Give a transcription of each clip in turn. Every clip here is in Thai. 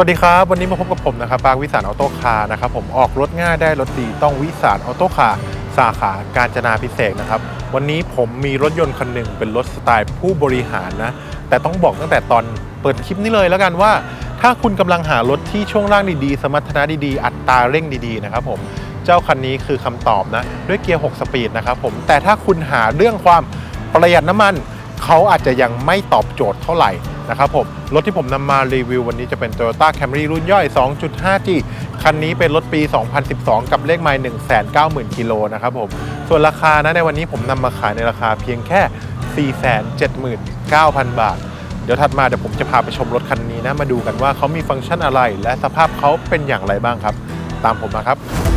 วัสดีครับ วันนี้มาพบกับผมนะครับปาวิสานออโต้คาร์นะครับผมออกรถง่ายได้รถดีต้องวิสานออโต้คาร์สาขาการจนาพิเศษนะครับ วันนี้ผมมีรถยนต์คันหนึ่งเป็นรถสไตล์ผู้บริหารนะ แต่ต้องบอกตั้งแต่ตอนเปิดคลิปนี้เลยแล้วกันว่า ถ้าคุณกำลังหารถที่ช่วงล่างดีๆ สมรรถนะดีๆ อัตราเร่งดีๆนะครับผมเจ้าคันนี้คือคำตอบนะ ด้วยเกียร์ 6 สปีดนะครับผมแต่ถ้าคุณหาเรื่องความประหยัดน้ำมัน เขาอาจจะยังไม่ตอบโจทย์เท่าไหร่ นะครับผม รถที่ผมนำมารีวิววันนี้จะเป็น Toyota Camry รุ่นย่อย 2.5G คันนี้เป็นรถปี 2012 กับเลขไมล์190,000 กิโลนะครับผม ส่วนราคานะในวันนี้ผมนำมาขายในราคาเพียงแค่ 479,000 บาท เดี๋ยวถัดมาเดี๋ยวผมจะพาไปชมรถคันนี้นะ มาดูกันว่าเขามีฟังก์ชันอะไร และสภาพเขาเป็นอย่างไรบ้างครับ ตามผมมาครับ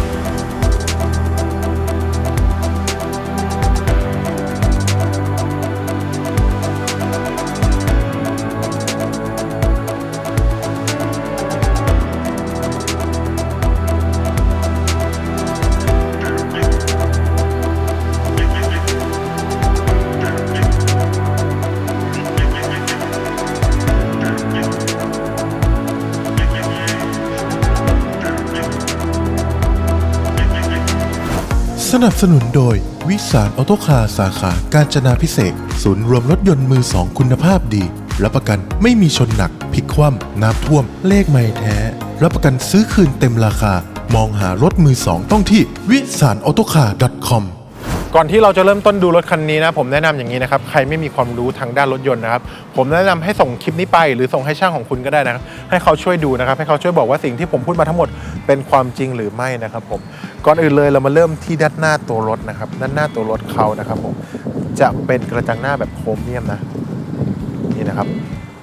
นับสนุนโดย วิสารออโตคาสาขาการจนาพิเศษ ศูนย์รวมรถยนต์มือสองคุณภาพดี รับประกันไม่มีชนหนักพลิกคว่ำน้ำท่วม เลขไม่แท้ รับประกันซื้อคืนเต็มราคา มองหารถมือสองต้องที่วิสารออโตคา .com ก่อนที่เราจะเริ่มต้นดูรถคันนี้นะผมแนะนำอย่างนี้นะครับใครไม่มีความรู้ทางด้านรถยนต์นะครับผมแนะนำให้ส่งคลิปนี้ไป หรือส่งให้ช่างของคุณก็ได้นะครับให้เขาช่วยดูนะครับให้เขาช่วยบอกว่าสิ่งที่ผมพูดมาทั้งหมด เป็นความจริงหรือไม่นะครับผมก่อนอื่นเลยเรามาเริ่มที่ด้านหน้าตัวรถนะครับด้านหน้าตัวรถเขานะครับผมจะเป็นกระจังหน้าแบบโครเมียมนะนี่นะครับ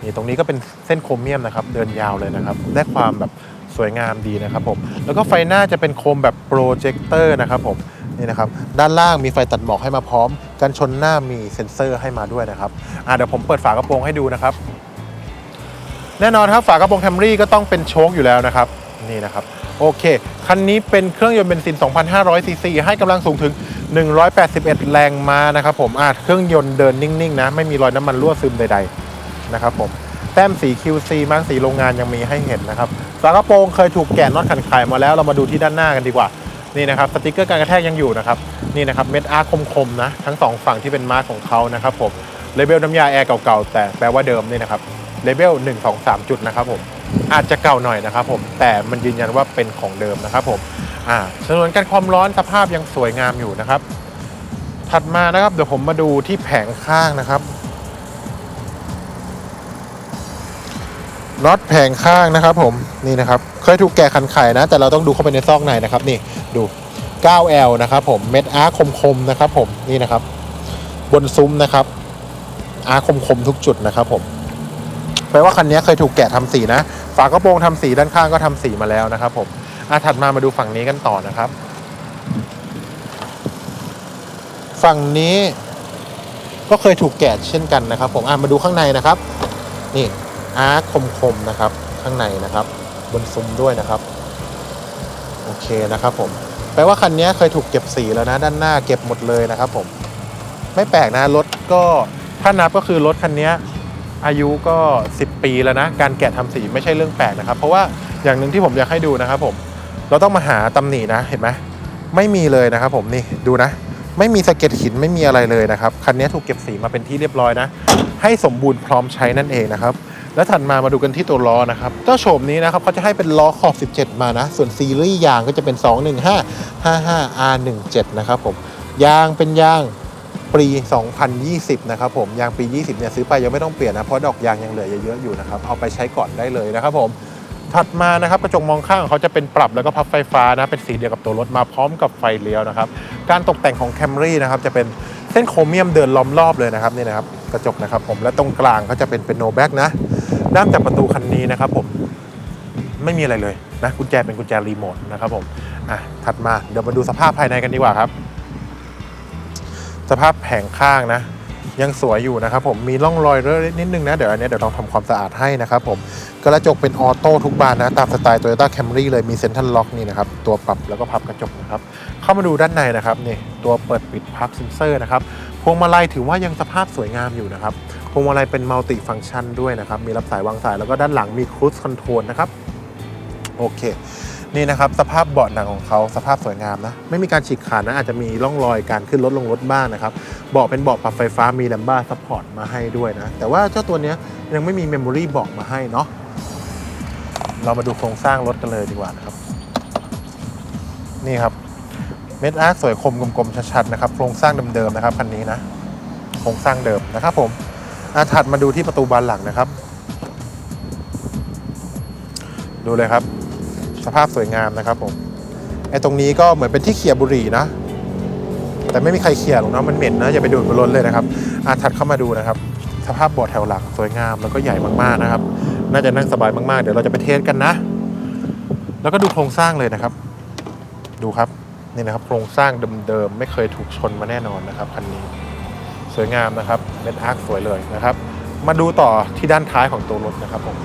นี่ตรงนี้ก็เป็นเส้นโครเมียมนะครับเดินยาวเลยนะครับได้ความแบบสวยงามดีนะครับผมแล้วก็ไฟหน้าจะเป็นโคมแบบโปรเจคเตอร์นะครับผมนี่นะครับด้านล่างมีไฟตัดหมอกให้มาพร้อมกันชนหน้ามีเซ็นเซอร์ให้มาด้วยนะครับอ่าเดี๋ยวผมเปิดฝากระโปรงให้ดูนะครับ แน่นอนครับฝากระโปรงแคมรี่ก็ต้องเป็นโชคอยู่แล้วนะครับ นี่นะครับ โอเค คันนี้เป็นเครื่องยนต์เบนซิน 2,500ซีซีให้กำลังสูงถึง 181 แรงม้านะครับผมอ่าเครื่องยนต์เดินนิ่งๆนะ ไม่มีรอยน้ำมันรั่วซึมใดๆนะครับผมแต้มสี QC มาร์กสีโรงงานยังมีให้เห็นนะครับฝากระโปรงเคยถูกแกะน็อตขันไขมาแล้วเรามาดูที่ด้านหน้ากันดีกว่านี่นะครับสติกเกอร์การกระแทกยังอยู่นะครับนี่นะครับเม็ดอาร์คมๆนะทั้งสองฝั่งที่เป็นมาร์กของเขานะครับผมเลเบลน้ำยาแอร์เก่าๆแต่แปลว่าเดิมนี่นะครับเลเบล1 2 3 จุดนะครับผม อาจจะเก่าหน่อยนะครับผมแต่มันยืนยันว่าเป็นของเดิมนะครับผมอ่าฉนวนกันความร้อนสภาพยังสวยงามอยู่นะครับ ถัดมานะครับเดี๋ยวผมมาดูที่แผงข้างนะครับน็อตแผงข้างนะครับผมนี่นะครับเคยถูกแกะคันไข่นะ แต่เราต้องดูเข้าไปในซอกในนะครับ นี่ดู 9L นะครับผมเม็ดอาร์คมๆนะครับผมนี่นะครับ บนซุ้มนะครับอาร์คมๆทุกจุดนะครับผม ลว่าคันนี้เคยถูกแกะทำสีนะ ฝากระโปรงทำสีด้านข้างก็ทำสีมาแล้วนะครับผมอะถัดมามาดูฝั่งนี้กันต่อนะครับ ฝั่งนี้ก็เคยถูกแกะเช่นกันนะครับ ผมอะมาดูข้างในนะครับ นี่อาร์คมๆนะครับ ข้างในนะครับ บนซุ้มด้วยนะครับ โอเคนะครับผมแปลว่าคันนี้เคยถูกเก็บสีแล้วนะ ด้านหน้าเก็บหมดเลยนะครับ ผม ไม่แปลกนะรถก็ถ้านับก็คือรถคันนี้ อายุก็ 10 ปีแล้วนะ การแกะทำสีไม่ใช่เรื่องแปลกนะครับ เพราะว่าอย่างหนึ่งที่ผมอยากให้ดูนะครับผม เราต้องมาหาตำหนินะ เห็นไหมไม่มีเลยนะครับผมนี่ดูนะ ไม่มีสะเก็ดหินไม่มีอะไรเลยนะครับ คันนี้ถูกเก็บสีมาเป็นที่เรียบร้อยนะ ให้สมบูรณ์พร้อมใช้นั่นเองนะครับ แล้วถัดมามาดูกันที่ตัวล้อนะครับเจ้าโฉมนี้นะครับเขาจะให้เป็นล้อขอบ 17 มานะ ส่วนซีรีส์ยางก็จะเป็น 215 55 R17 นะครับผม ยางเป็นยาง ปี 2020 นะครับผมยางปี 20 เนี่ยซื้อไปยังไม่ต้องเปลี่ยนนะ เพราะดอกยางยังเหลือเยอะๆอยู่นะครับ เอาไปใช้ก่อนได้เลยนะครับผมถัดมานะครับกระจกมองข้างเขาจะเป็นปรับแล้วก็พับไฟฟ้านะเป็นสีเดียวกับตัวรถมาพร้อมกับไฟเลี้ยวนะครับการตกแต่งของ Camry นะครับจะเป็นเส้นโครเมียมเดินล้อมรอบเลยนะครับนี่นะครับกระจกนะครับผมและตรงกลางก็จะเป็นเป็นโนแบ็กนะด้านจับประตูคันนี้นะครับผมไม่มีอะไรเลยนะกุญแจเป็นกุญแจรีโมทนะครับผมอะถัดมาเดี๋ยวมาดูสภาพภายในกันดีกว่าครับ สภาพแผงข้างนะ ยังสวยอยู่นะครับผมมีร่องรอยเลอะนิดนึงนะ เดี๋ยวอันนี้เดี๋ยวลองทำความสะอาดให้นะครับผมกระจกเป็นออโต้ทุกบานนะ ตามสไตล์ Toyota Camry เลยมีเซ็นทรัลล็อกนี่นะครับ ตัวปรับแล้วก็พับกระจกนะครับ เข้ามาดูด้านในนะครับนี่ตัวเปิดปิดพับเซนเซอร์นะครับพวงมาลัยถือว่ายังสภาพสวยงามอยู่นะครับพวงมาลัยเป็นมัลติฟังชันด้วยนะครับ มีรับสายวางสายแล้วก็ด้านหลังมีครู i คอนโทรลนะครับโอเค นี่นะครับสภาพเบาะหนังของเขาสภาพสวยงามนะไม่มีการฉีกขาดนะอาจจะมีร่องรอยการขึ้นรถลงรถบ้างนะครับเบาะเป็นเบาะปรับไฟฟ้ามีแลมบ้าซัพพอร์ตมาให้ด้วยนะ แต่ว่าเจ้าตัวนี้ยังไม่มีเมมโมรี่เบาะมาให้เนาะเรามาดูโครงสร้างรถกันเลยดีกว่านะครับ นี่ครับเม็ดอาร์ตสวยคมกลมๆชัดๆนะครับโครงสร้างเดิมๆนะครับคันนี้นะโครงสร้างเดิมนะครับผมอาถัดมาดูที่ประตูบานหลังนะครับ ดูเลยครับ สภาพสวยงามนะครับผมไอ้ตรงนี้ก็เหมือนเป็นที่เขี่ยบุหรี่นะ แต่ไม่มีใครเขี่ยหรอกเนาะมันเหม็นนะอย่าไปดูดบนรถเลยนะครับอาถัดเข้ามาดูนะครับ สภาพเบาะแถวหลังสวยงามแล้วก็ใหญ่มากๆนะครับ น่าจะนั่งสบายมากๆ เดี๋ยวเราจะไปเทสกันนะ แล้วก็ดูโครงสร้างเลยนะครับ ดูครับนี่นะครับโครงสร้างเดิมๆไม่เคยถูกชนมาแน่นอนนะครับคันนี้สวยงามนะครับเป็นอาร์คสวยเลยนะครับ มาดูต่อที่ด้านท้ายของตัวรถนะครับผม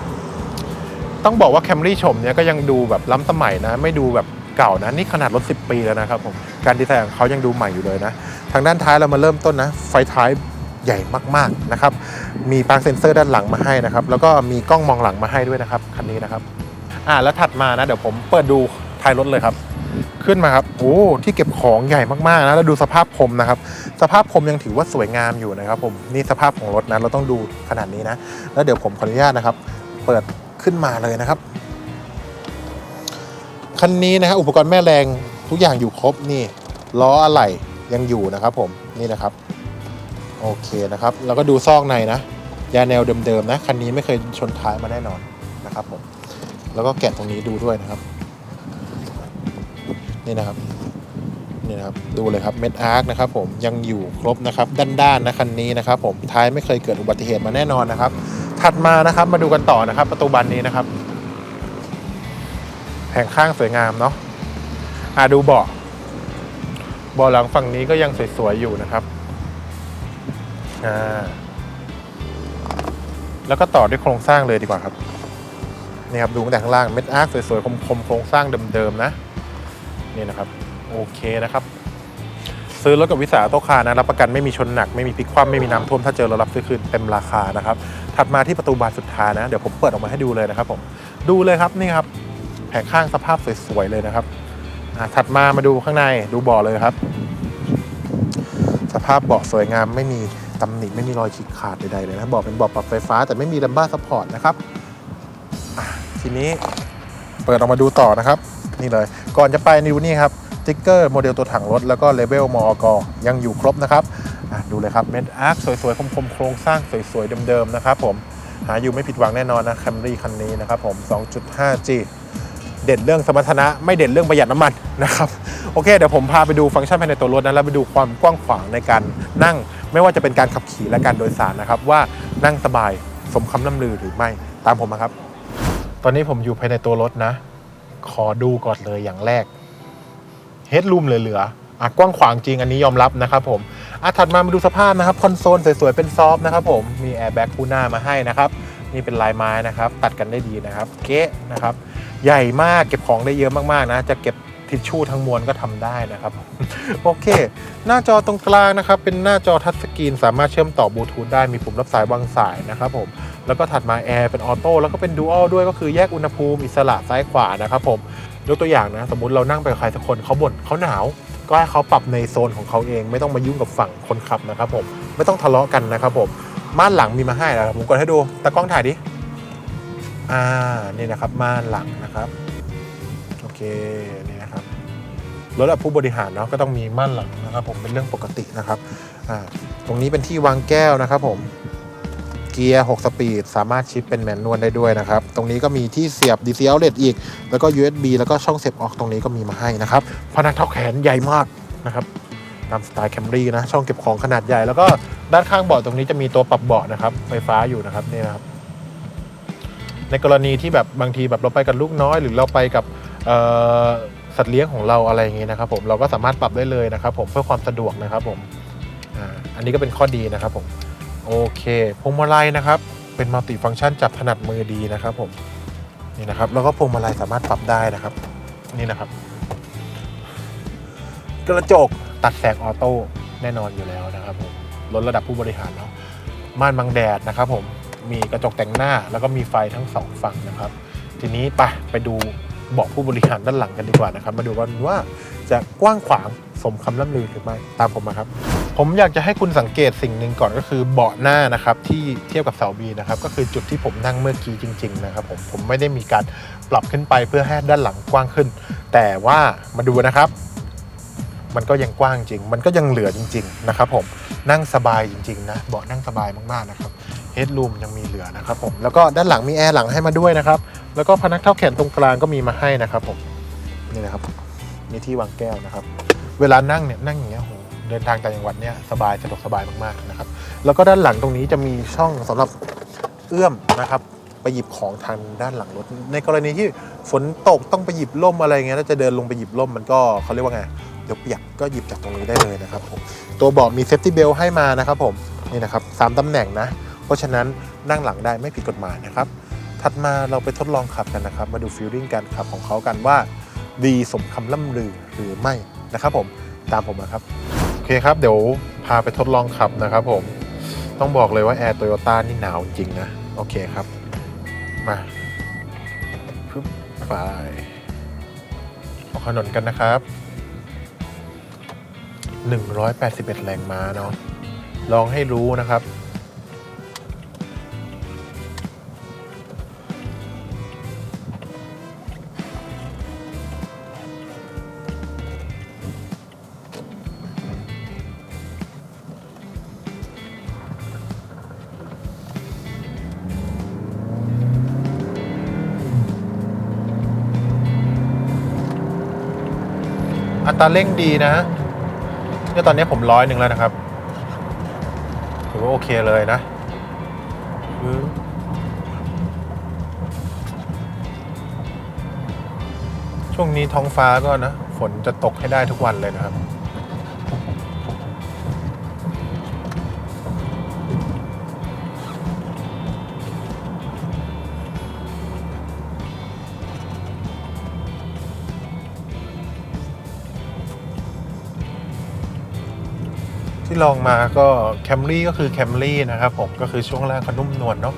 ต้องบอกว่าแคมรี่ชมเนี่ยก็ยังดูแบบล้ำสมัยนะ ไม่ดูแบบเก่านะ นี่ขนาดรถ 10 ปีแล้วนะครับผมการดีไซน์ของเขายังดูใหม่อยู่เลยนะ ทางด้านท้ายเรามาเริ่มต้นนะ ไฟท้ายใหญ่มากๆนะครับ มีปลั๊กเซ็นเซอร์ด้านหลังมาให้นะครับ แล้วก็มีกล้องมองหลังมาให้ด้วยนะครับคันนี้นะครับ อ่าแล้วถัดมานะ เดี๋ยวผมเปิดดูท้ายรถเลยครับ ขึ้นมาครับโอ้ที่เก็บของใหญ่มากๆนะแล้วดูสภาพพรมนะครับ สภาพพรมยังถือว่าสวยงามอยู่นะครับ ผมนี่สภาพของรถนะเราต้องดูขนาดนี้นะ แล้วเดี๋ยวผมขออนุญาตนะครับ เปิด ขึ้นมาเลยนะครับ คันนี้นะครับอุปกรณ์แม่แรงทุกอย่างอยู่ครบนี่ล้ออะไหล่ยังอยู่นะครับผมนี่นะครับโอเคนะครับแล้วก็ดูซอกในนะยาแนวเดิมๆนะคันนี้ไม่เคยชนท้ายมาแน่นอนนะครับผมแล้วก็แกะตรงนี้ดูด้วยนะครับ นี่นะครับนี่นะครับดูเลยครับเม็ดอาร์คนะครับผมยังอยู่ครบนะครับด้านๆนะคันนี้นะครับผมท้ายไม่เคยเกิดอุบัติเหตุมาแน่นอนนะครับ ถัดมานะครับมาดูกันต่อนะครับ ประตูบานนี้นะครับแผงข้างสวยงามเนาะอ่าดูเบาะเบาะหลังฝั่งนี้ก็ยังสวยๆอยู่นะครับอ่าแล้วก็ต่อด้วยโครงสร้างเลยดีกว่าครับนี่ครับดูตั้งแต่ข้างล่างเม็ดอาร์คสวยๆคมๆโครงสร้างเดิมๆนะนี่นะครับโอเคนะครับ ซื้อรถกับวิสาโตคานะรับประกันไม่มีชนหนักไม่มีพลิกคว่ำไม่มีน้ำท่วมถ้าเจอเรารับซื้อคืนเต็มราคานะครับ ถัดมาที่ประตูบานสุดท้ายนะ เดี๋ยวผมเปิดออกมาให้ดูเลยนะครับผม ดูเลยครับนี่ครับ แผงข้างสภาพสวยๆเลยนะครับถัดมามาดูข้างในดูเบาะเลยครับ สภาพเบาะสวยงามไม่มีตำหนิไม่มีรอยฉีกขาดใดๆเลยนะเบาะเป็นเบาะปรับไฟฟ้า แต่ไม่มีลัมบ้าซัพพอร์ตนะครับทีนี้เปิดออกมาดูต่อนะครับ นี่เลย ก่อนจะไปดูนี่ครับติ๊กเกอร์โมเดลตัวถังรถแล้วก็เลเวลมอกยังอยู่ครบนะครับ ดูเลยครับเม็ดอาร์คสวยๆ คมๆ โครงสร้างสวยๆ เดิมๆ นะครับผม หาอยู่ไม่ผิดหวังแน่นอนนะแคมรี่คันนี้นะครับผม 2.5G เด่นเรื่องสมรรถนะ ไม่เด่นเรื่องประหยัดน้ำมันนะครับ โอเค เดี๋ยวผมพาไปดูฟังก์ชันภายในตัวรถนะแล้วไปดูความกว้างขวางในการนั่ง ไม่ว่าจะเป็นการขับขี่และการโดยสารนะครับ ว่านั่งสบายสมคำล่ำลือหรือไม่ตามผมมาครับ ตอนนี้ผมอยู่ภายในตัวรถนะ ขอดูก่อนเลยอย่างแรกเฮดรูมเหลือๆ อะกว้างขวางจริงอันนี้ยอมรับนะครับผมอะถัดมามาดูสภาพนะครับคอนโซลสวยๆเป็นซอฟต์นะครับผมมีแอร์แบ็กคู่หน้ามาให้นะครับนี่เป็นลายไม้นะครับ ตัดกันได้ดีนะครับเก๊ะนะครับ ใหญ่มากเก็บของได้เยอะมากๆนะ จะเก็บทิชชู่ทั้งมวลก็ทำได้นะครับ โอเค หน้าจอตรงกลางนะครับ เป็นหน้าจอทัชสกรีนสามารถเชื่อมต่อบลูทูธได้มีปุ่มรับสายวางสายนะครับผมแล้วก็ถัดมาแอร์เป็นออโต้แล้วก็เป็นดูอัลด้วยก็คือแยกอุณหภูมิอิสระซ้ายขวานะครับผมยกตัวอย่างนะ สมมุติเรานั่งไปกับใครสักคนเขาบ่นเขาหนาว ก็ให้เขาปรับในโซนของเขาเอง ไม่ต้องมายุ่งกับฝั่งคนขับนะครับผมไม่ต้องทะเลาะกันนะครับผมม่านหลังมีมาให้แล้วผมกดให้ดูตากล้องถ่ายดิอ่านี่นะครับม่านหลังนะครับโอเคนี่นะครับรถแบบผู้บริหารเนาะก็ต้องมีม่านหลังนะครับ ผมเป็นเรื่องปกตินะครับอ่าตรงนี้เป็นที่วางแก้วนะครับผม เกียร์ 6 สปีด สามารถชิปเป็นแมนนวลได้ด้วยนะครับ ตรงนี้ก็มีที่เสียบ DC outlet อีก แล้วก็ USB แล้วก็ช่องเสียบออกตรงนี้ก็มีมาให้นะครับพนักเท้าแขนใหญ่มากนะครับตามสไตล์แคมรี่นะ ช่องเก็บของขนาดใหญ่แล้วก็ด้านข้างเบาะตรงนี้จะมีตัวปรับเบาะนะครับ ไฟฟ้าอยู่นะครับนี่นะครับ ในกรณีที่แบบบางทีแบบเราไปกับลูกน้อย หรือเราไปกับสัตว์เลี้ยงของเราอะไรอย่างงี้นะครับ ผมเราก็สามารถปรับได้เลยนะครับ ผมเพื่อความสะดวกนะครับ ผมอันนี้ก็เป็นข้อดีนะครับผม โอเคพวงมาลัยนะครับ เป็นมัลติฟังก์ชันจับถนัดมือดีนะครับผมนี่นะครับแล้วก็พวงมาลัยสามารถปรับได้นะครับ นี่นะครับ กระจกตัดแสงออโต้แน่นอนอยู่แล้วนะครับผมรถระดับผู้บริหารเนาะม่านบังแดดนะครับผมมีกระจกแต่งหน้าแล้วก็มีไฟทั้งสองฝั่งนะครับ ทีนี้ไปไปดู บอกผู้บริหารด้านหลังกันดีกว่านะครับ มาดูกันว่าจะกว้างขวางสมคำล่ำลือหรือไม่ตามผมมาครับ ผมอยากจะให้คุณสังเกตสิ่งหนึ่งก่อนก็คือเบาะหน้านะครับที่เทียบกับเสาบีนะครับก็คือจุดที่ผมนั่งเมื่อกี้จริง ๆ นะครับผมผมไม่ได้มีการปรับขึ้นไปเพื่อให้ด้านหลังกว้างขึ้น แต่ว่ามาดูนะครับ มันก็ยังกว้างจริง มันก็ยังเหลือจริง ๆ นะครับผมนั่งสบายจริง ๆ นะเบาะนั่งสบายมากๆนะครับเฮดรูมยังมีเหลือนะครับผมแล้วก็ด้านหลังมีแอร์หลังให้มาด้วยนะครับแล้วก็พนักเท่าแขนตรงกลางก็มีมาให้นะครับผมนี่นะครับมีที่วางแก้วนะครับ เวลานั่งเนี่ยนั่งอย่างเงี้ยโหเดินทางต่างจังหวัดเนี่ยสบายสะดวกสบายมากๆนะครับแล้วก็ด้านหลังตรงนี้จะมีช่องสำหรับเอื้อมนะครับไปหยิบของทางด้านหลังรถ ในกรณีที่ฝนตกต้องไปหยิบร่มอะไรเงี้ยแล้วจะเดินลงไปหยิบร่มมันก็เขาเรียกว่าไง ยวเปียกก็หยิบจากตรงนี้ได้เลยนะครับผมตัวเบาะมีเซฟตี้เบลให้มานะครับผมนี่นะครับสามตำแหน่งนะ เพราะฉะนั้นนั่งหลังได้ไม่ผิดกฎหมายนะครับ ถัดมาเราไปทดลองขับกันนะครับ มาดูฟีลลิ่งการขับของเขากันว่า ดีสมคำล่ำลือหรือไม่นะครับผมตามผมมาครับโอเคครับเดี๋ยวพาไปทดลองขับนะครับผมต้องบอกเลยว่าแอร์โตโยต้านี่หนาวจริงนะโอเคครับมาปึ๊บไปออกถนนกันนะครับ 181 แรงม้าเนาะลองให้รู้นะครับ อัตราเร่งดีนะ เนี่ยตอนนี้ผมร้อยหนึ่งแล้วนะครับถือว่าโอเคเลยนะช่วงนี้ท้องฟ้าก็นะ ฝนจะตกให้ได้ทุกวันเลยนะครับ ที่ลองมาก็แคมรี่ก็คือแคมรี่นะครับผมก็คือช่วงล่างเขานุ่มนวลเนาะ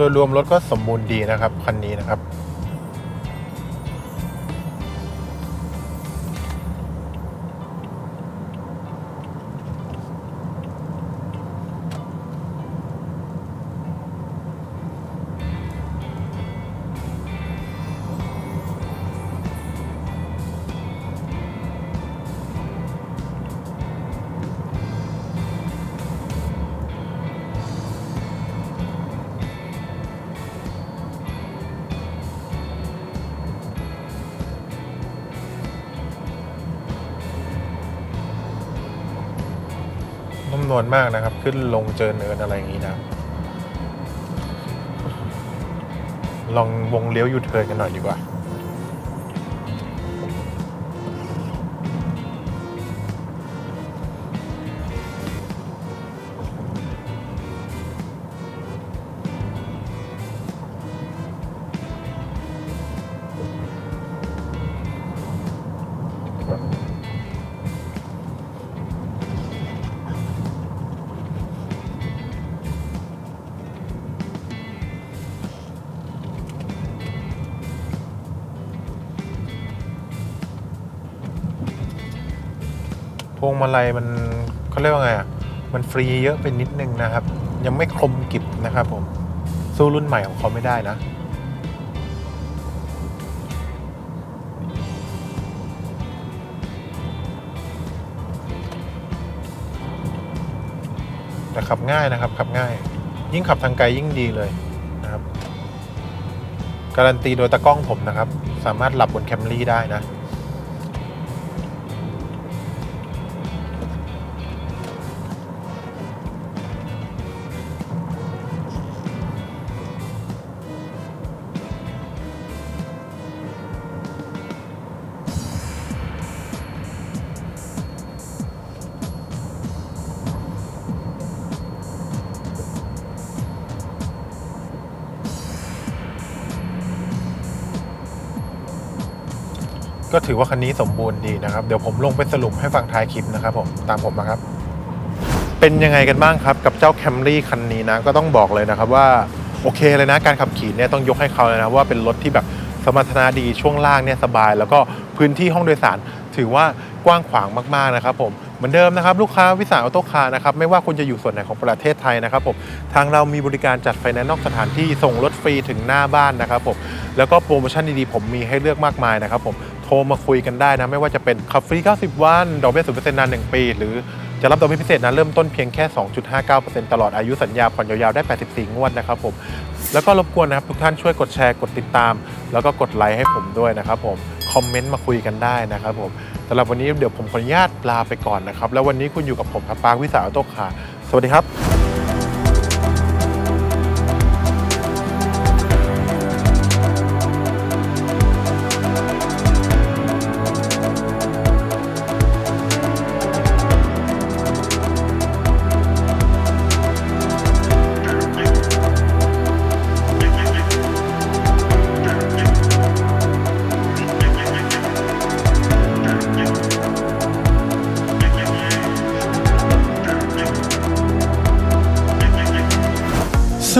ดยรวมรถก็สมบูรณ์ดีนะครับคันนี้นะครับ นุ่มนวนมากนะครับ ขึ้นลงเจอเนินอะไรอย่างนี้นะ ลองวงเลี้ยวยูเทิร์นกันหน่อยดีกว่า พวงมาลัยมันเขาเรียกว่าไงอะมันฟรีเยอะไปนิดนึงนะครับ ยังไม่คมกริบนะครับผมสู้รุ่นใหม่ของเขาไม่ได้นะแต่ขับง่ายนะครับขับง่าย ยิ่งขับทางไกลยิ่งดีเลยนะครับ การันตีโดยตากล้องผมนะครับ สามารถหลับบนแคมรี่ได้นะ ถือว่าคันนี้สมบูรณ์ดีนะครับ เดี๋ยวผมลงไปสรุปให้ฟังท้ายคลิปนะครับผมตามผมมาครับ เป็นยังไงกันบ้างครับกับเจ้า Camry คันนี้นะก็ต้องบอกเลยนะครับว่าโอเคเลยนะการขับขี่เนี่ยต้องยกให้เขาเลยนะว่าเป็นรถที่แบบสมรรถนะดีช่วงล่างเนี่ยสบาย แล้วก็พื้นที่ห้องโดยสาร ถือว่ากว้างขวางมากๆนะครับผมเหมือนเดิมนะครับลูกค้าวิสาออโต้คาร์นะครับไม่ว่าคุณจะอยู่ส่วนไหนของประเทศไทยนะครับผมทางเรามีบริการจัดไฟแนนซ์นอกสถานที่ส่งรถฟรีถึงหน้าบ้านนะครับผมแล้วก็โปรโมชั่นดีๆผมมีให้เลือกมากมายนะครับผม ทรมาคุยกันได้นะ ไม่ว่าจะเป็นขับฟรี 90 วัน ดอกเบี้ย0%นาน 1 ปี หรือจะรับดอกเบี้ยพิเศษนะเริ่มต้นเพียงแค่ 2.59%ตลอดอายุสัญญาผ่อนยาวๆ ได้ 84 งวดนะครับผม แล้วก็รบกวนนะครับทุกท่านช่วยกดแชร์กดติดตาม แล้วก็กดไลค์ให้ผมด้วยนะครับผมคอมเมนต์มาคุยกันได้นะครับผมสำหรับวันนี้เดี๋ยวผมขออนุญาตลาไปก่อนนะครับแล้ววันนี้คุณอยู่กับผมครับปางวิสาโต้คาสวัสดีครับ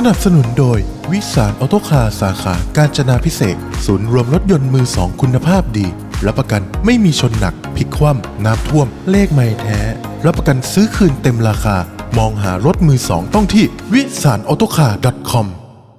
นับสนุนโดย วิสารออโตคาร์สาขา การจนาพิเศษ ศูนย์รวมรถยนต์มือสองคุณภาพดี รับประกันไม่มีชนหนักพลิกคว่ำน้ำท่วม เลขไม่แท้ รับประกันซื้อคืนเต็มราคา มองหารถมือสองต้องที่วิสารออโตคาร์ .com